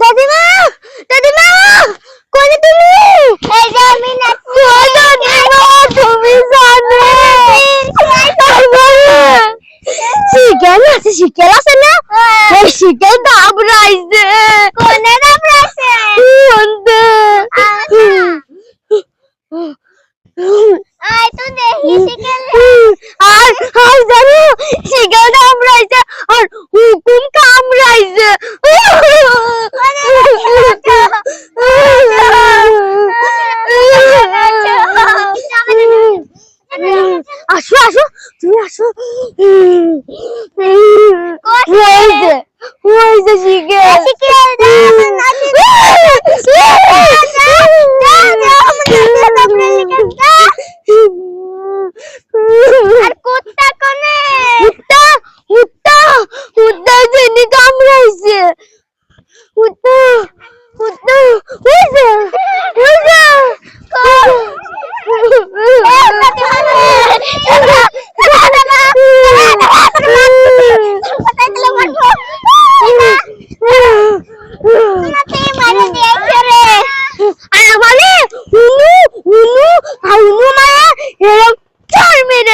দাদিমা দাদিমা কোনে তুমি? এই যে আমি নাচছি। দাদিমা তুমি জানো শিকেল আছে শিকেল আছে না? ওই শিকেল দাবড়াইছে। কোনে আই তো দেখি শিকেল আর আর জানো শিকেল দাবড়াইছে। আর কামড়াইছে আসো আসো তুমি আসো হয়েছে হয়েছে শিখে আর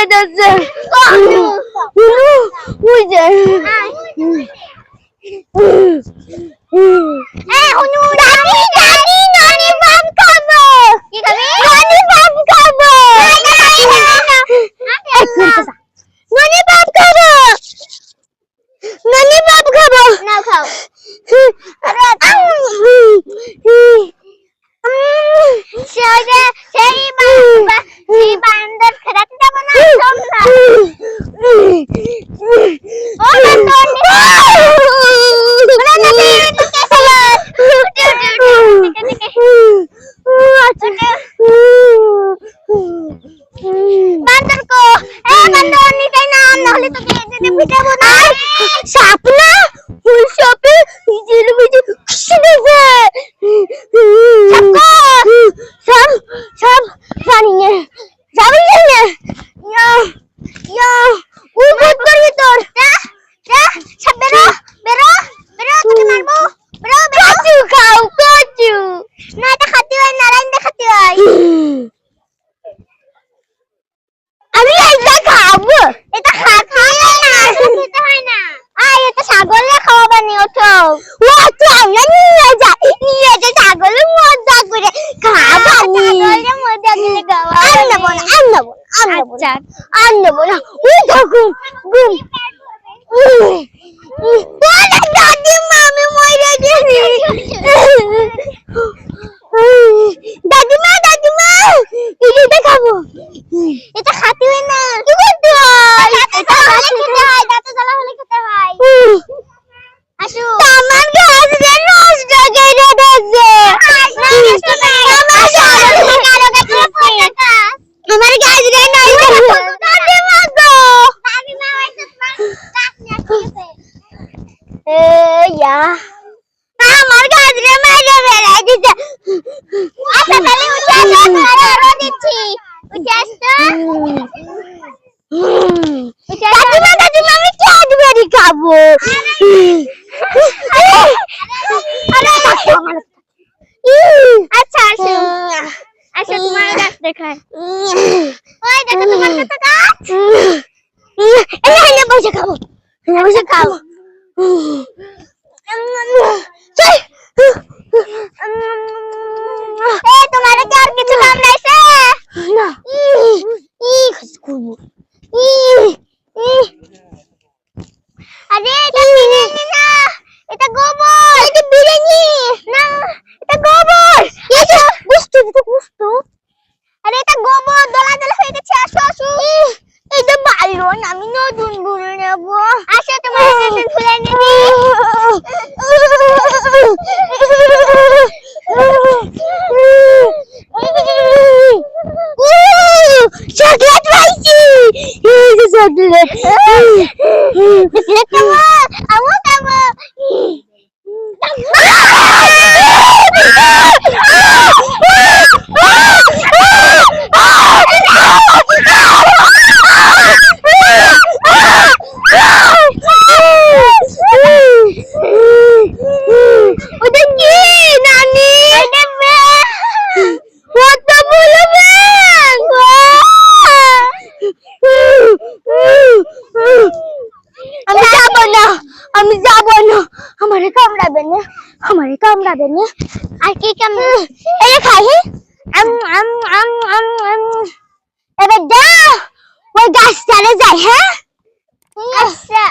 চার মেরে দিচ্ছে হুনু ওই যে আর নেব না ওই দেখো গুম। দাদিমা দাদিমা এটা খাব এটা খাতে না কি করতে হয় এটা হলে খেতে হয় দাঁতে জ্বালা হলে খেতে হয় আসো আমার গাছ রে নষ্ট করে দিয়েছে আমার গাছ রে নষ্ট দাদিমা গো দাদিমা হয়তো গাছ নিয়ে আসছে এ ইয়া আমার গাছ রে মেরে বেড়াই দিছে আচ্ছা তাহলে উঠে আসো আরও দিচ্ছি উঠে আসো কাকিমা কাকিমা আমি ক্যাডবেরি খাব আচ্ছা আসো আসো তোমার গাছ দেখায় ওই দেখো তোমার কাছে গাছ এখানে বসে খাব বসে খাব তোমার কি আর কিছু কামড়াইছে না ই ই করব ই ই আরে এটা বিরিয়ানি না এটা গোবর এটা বিরিয়ানি না এটা গোবর এটা গুস্তু এটা গুস্তু আরে এটা গোবর দলা দলা হয়ে গেছে আসো আসো এটা ভালো না আমি নতুন ভুল নেব আসো তোমার নতুন ভুলে নেবি চকলেট পাইছি এই যে চকলেট বিস্কুট খাব আমও খাব কামড়াবে না? আর কি কামড়াবে এই খাই আম আম আম আম আম। এবার দাও ওই গাছটারে যাই হ্যাঁ? আচ্ছা